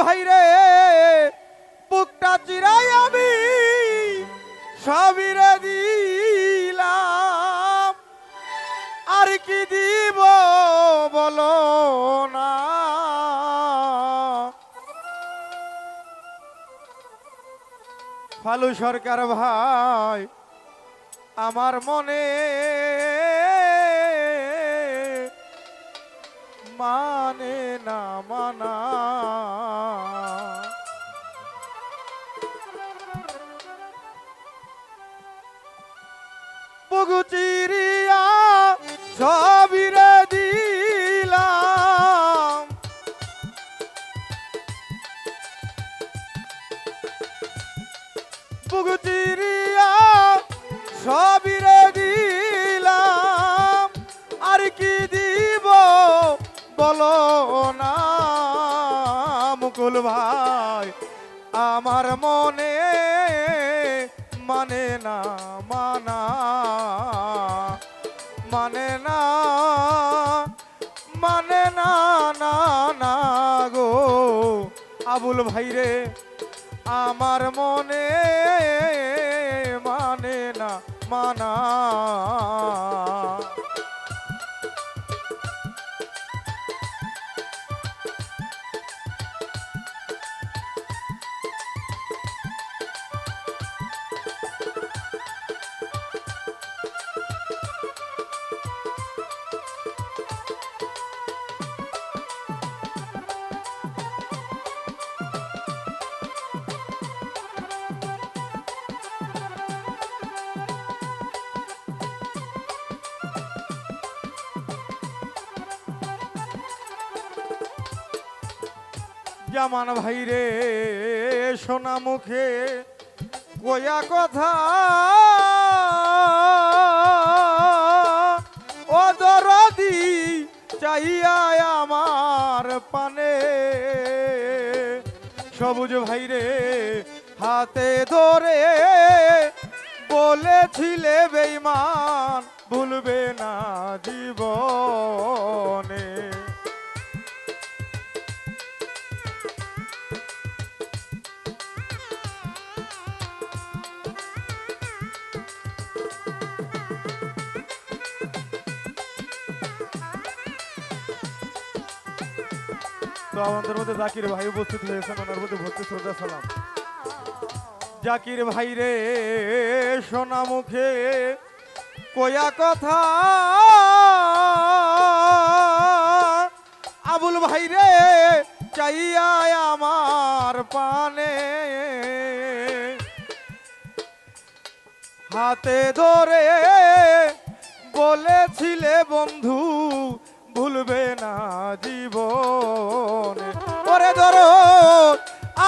ভাই রে বুকটা চিরাই আমি সবিরে দিলাম। আর কি দিব বলো না। ফালু সরকার ভাই, আমার মনে মানে না মানা। বুগু চিরিয়া সবিরে দিলাম। বুগু সবিরে মুকুল ভাই, আমার মনে মানে না, মানা। মানে না মানে না না না গো। আবুল ভাই রে, আমার মনে মানে না, মানা। জামান ভাই রে, সোনা মুখে কয়া কথা। ও দরদি চাইয়া আমার পানে। সবুজ ভাই রে, হাতে ধরে বলেছিলে বেইমান ভুলবে না জীবনে। আমাদের মধ্যে জাকির ভাই উপস্থিত হয়েছেন, ওনার মধ্যে ভক্তি শ্রদ্ধা, সালাম। জাকির ভাই রে, সোনা মুখে কয়া কথা। আবুল ভাই রে, চাইয়া আমার পানে। হাতে ধরে বলেছিলে বন্ধু ভুলবে না জীবনে। ওরে ধরো,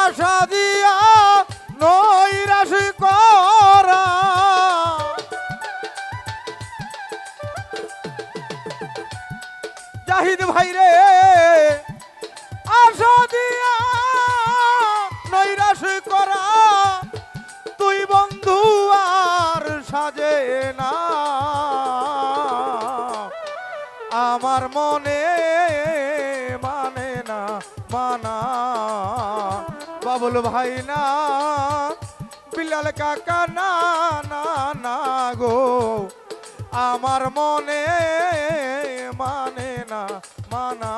আশা দিয়া নৈরাশ করা। জাহিদ ভাই রে, আশা দিয়া নৈরাশ করা। তুই বন্ধু আর সাজে না। আমার মনে মানে না, মানা। বাবুল ভাই না, বিলাল কাকা না না না গো। আমার মনে মানে না, মানা।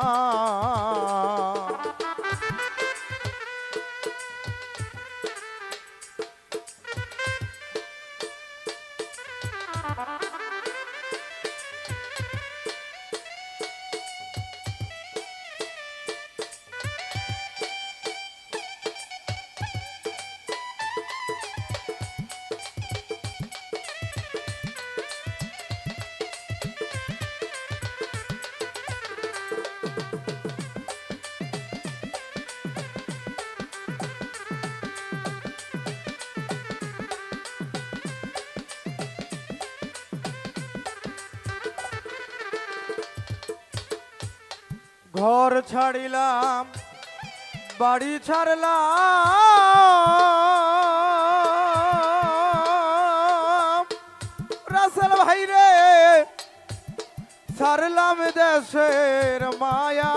ঘর ছাড়িলাম, বাড়ি ছাড়লাম। রাসেল ভাই রে, ছাড়লাম দেশের মায়া।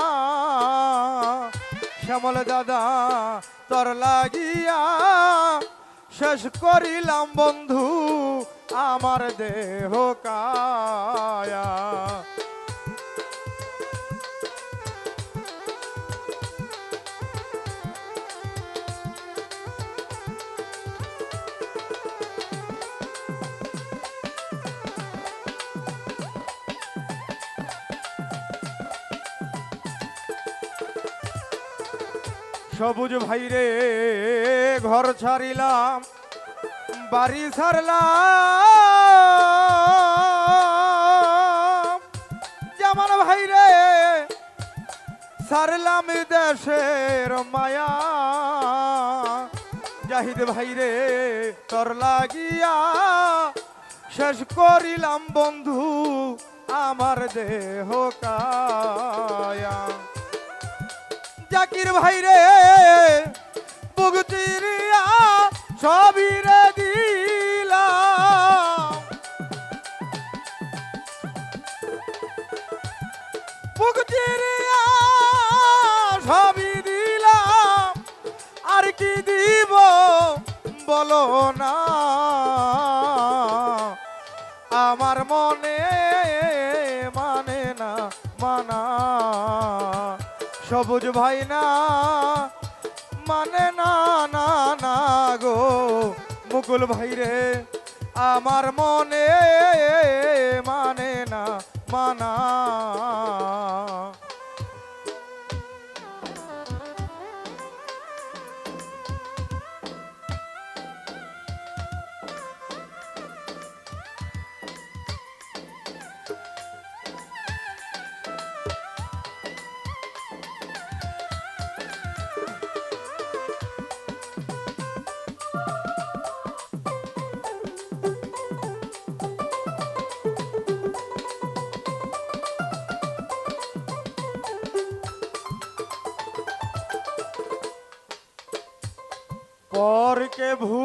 শ্যামল দাদা, তোর লাগিয়া শেষ করিলাম বন্ধু, আমার দেহ কায়া। সবুজ ভাইরে ঘর ছাড়িলাম, বাড়ি ছাড়লাম জামান ভাইরে সারলাম দেশের মায়া। জাহিদ ভাইরে তোর লাগিয়া শেষ করিলাম বন্ধু, আমার দেহ কায়া। জাকির ভাই রে বুগতিরিয়া সবই রে দিলাম বুগতিরিয়া সবই দিলাম আর কি দিব বলো না। আমার মানে সবুজ ভাই না মানে না না না গো। মুকুল ভাই রে, আমার মনে মানে না, মানা। পরকে ভূ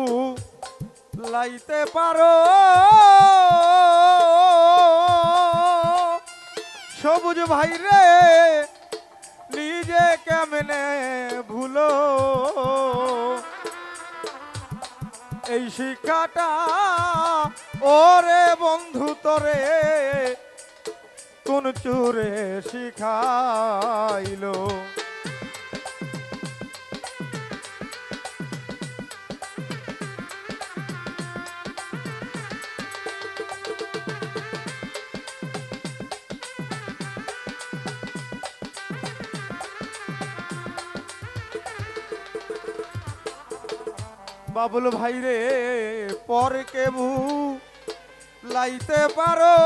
লাইতে পারো। সবুজ ভাই রে নিজে কেমনে ভুলো? এই শিক্ষাটা ওরে বন্ধু তরে, কোন চুরে শিখাইলো? বাবুল ভাই রে, পরে কেবু লাইতে পারো।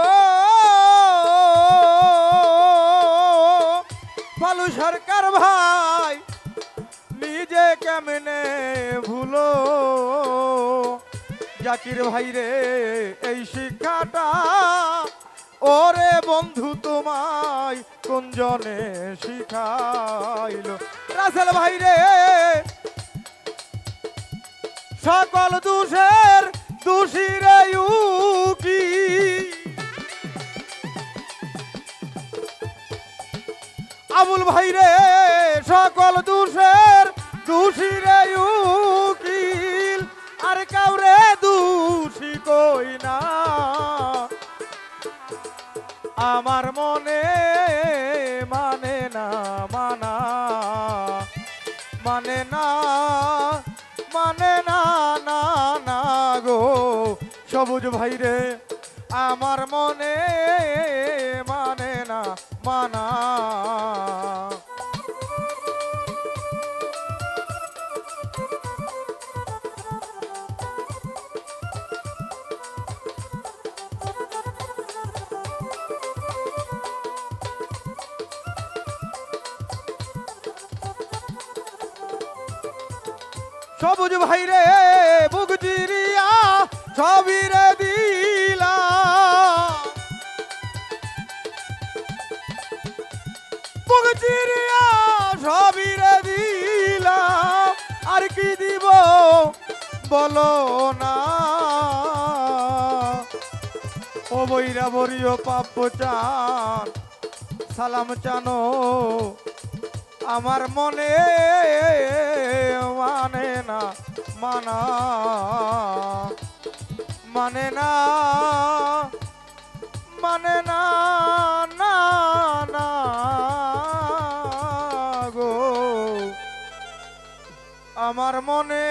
বালু সরকার ভাই, নিজে কেমনে ভুলো? জাকির ভাই রে, এই শিক্ষাটা ওরে বন্ধু তোমায় কোন জনে শিখাইলো? রাসেল ভাই রে সকল দোষের দোষী রে উকি। আবুল ভাই রে সকল দোষের দোষী রে উকিল। আর কাউরে দোষী কই না। আমার মনে মানে না, মানা। মানে না মানে সবুজ ভাই রে আমার মনে মানে না মানা। সবুজ ভাই রে চিরিয়া ছবি রে দিলা। চিরিয়া ছবিরা দিলা। আর কি দিব বলো না। ও বইরা বরিও পাপ্প চান সালাম চানো আমার মনে মানে না, মানা। মানে না মানে না না না গো। আমার মনে